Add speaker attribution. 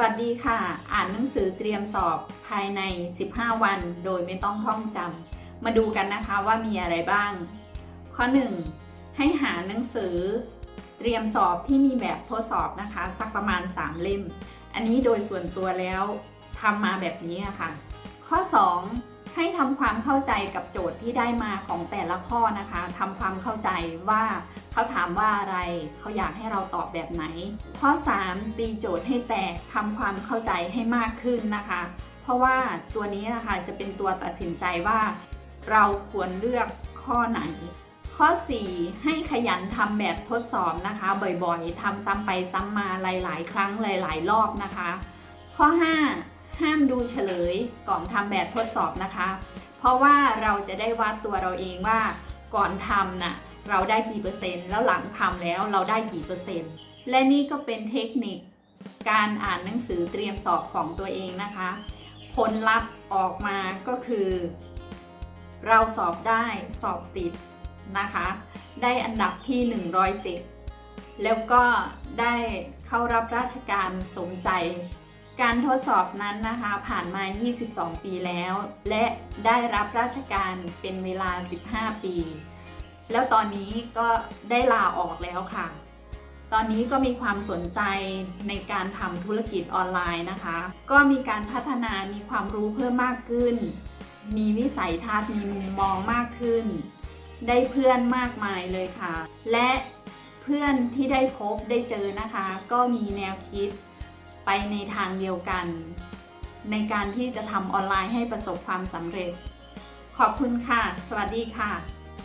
Speaker 1: วัสดีค่ะ อ่านหนังสือเตรียมสอบภายใน 15 วัน โดยไม่ต้องท่องจำมาดูกันนะคะว่ามีอะไรบ้าง ข้อ 1 ให้หาหนังสือ เตรียมสอบที่มีแบบทดสอบนะคะ สักประมาณ 3 เล่ม อันนี้โดยส่วนตัวแล้วทำมาแบบนี้อะค่ะ ข้อ 2 ให้ทำความเข้าใจกับโจทย์ที่ได้มาของแต่ละข้อนะคะทำความเข้าใจว่า เขาถามว่าอะไร เขาอยากให้เราตอบแบบไหน ข้อ 3 ตีโจทย์ให้แตกทำความเข้าใจให้มากขึ้นนะคะ เพราะว่าตัวนี้นะคะจะเป็นตัวตัดสินใจว่า เราควรเลือกข้อไหน ข้อ 4 ให้ขยันทำแบบทดสอบนะคะ บ่อยๆทำซ้ำไปซ้ำมาหลาย ๆ ครั้งหลาย ๆ รอบนะคะ ข้อ 5 ห้ามดูเฉลยก่อนทำแบบทดสอบนะคะ เพราะว่าเราจะได้วัดตัวเราเองว่าก่อนทำน่ะ เราได้กี่เปอร์เซ็นต์ แล้วหลังทำแล้วเราได้กี่เปอร์เซ็นต์ และนี่ก็เป็นเทคนิคการอ่านหนังสือเตรียมสอบของตัวเองนะคะ ผลลัพธ์ออกมาก็คือ เราสอบได้สอบติดนะคะ ได้อันดับที่ 107 แล้วก็ได้เข้ารับราชการสมใจ การทดสอบนั้นนะคะ ผ่านมา 22 ปีแล้ว และได้รับราชการเป็นเวลา 15 ปี แล้วตอนนี้ก็ได้ลาออกแล้วค่ะ ตอนนี้ก็มีความสนใจในการทำธุรกิจออนไลน์นะคะ ก็มีการพัฒนามีความรู้เพิ่มมากขึ้น มีวิสัยทัศน์มีมุมมองมากขึ้น ได้เพื่อนมากมายเลยค่ะ และเพื่อนที่ได้พบได้เจอนะคะ ก็มีแนวคิดไปในทางเดียวกัน ในการที่จะทำออนไลน์ให้ประสบความสำเร็จ ขอบคุณค่ะ สวัสดีค่ะ